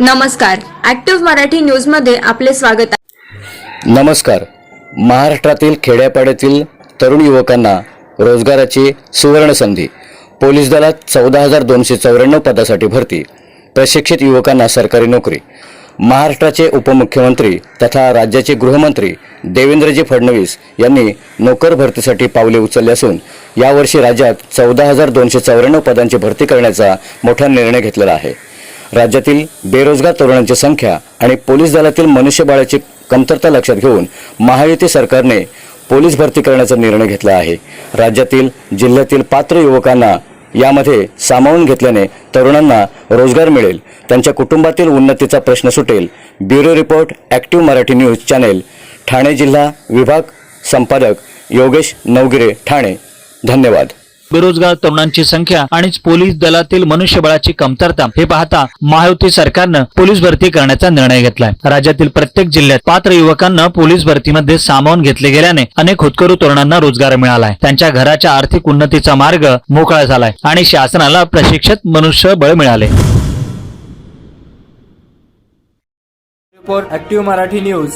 नमस्कार. ऍक्टिव्ह मराठी न्यूजमध्ये आपले स्वागत आहे. नमस्कार. महाराष्ट्रातील खेड्यापाड्यातील तरुण युवकांना रोजगाराची सुवर्ण संधी पोलीस दलात चौदा हजार दोनशे चौऱ्याण्णव पदासाठी भरती प्रशिक्षित युवकांना सरकारी नोकरी महाराष्ट्राचे उपमुख्यमंत्री तथा राज्याचे गृहमंत्री देवेंद्रजी फडणवीस यांनी नोकर भरतीसाठी पावले उचलले असून यावर्षी राज्यात चौदा हजार दोनशे चौऱ्याण्णव पदांची भरती करण्याचा मोठा निर्णय घेतलेला आहे. राज्यातील बेरोजगार तरुणांची संख्या आणि पोलीस दलातील मनुष्यबळाची कमतरता लक्षात घेऊन महायुती सरकारने पोलीस भरती करण्याचा निर्णय घेतला आहे. राज्यातील जिल्ह्यातील पात्र युवकांना यामध्ये सामावून घेतल्याने तरुणांना रोजगार मिळेल. त्यांच्या कुटुंबातील उन्नतीचा प्रश्न सुटेल. Bureau report active Marathi news channel Thane जिल्हा विभाग संपादक योगेश नवगिरे ठाणे. धन्यवाद. बेरोजगार तरुणांची संख्या आणि पोलीस दलातील मनुष्यबळाची कमतरता हे पाहता महायुती सरकारनं पोलीस भरती करण्याचा निर्णय घेतलाय. राज्यातील प्रत्येक जिल्ह्यात पात्र युवकांना पोलीस भरतीमध्ये सामावून घेतले गेल्याने अनेक होतकरू तरुणांना रोजगार मिळालाय. त्यांच्या घराच्या आर्थिक उन्नतीचा मार्ग मोकळा झालाय आणि शासनाला प्रशिक्षित मनुष्यबळ मिळाले. Report active Marathi news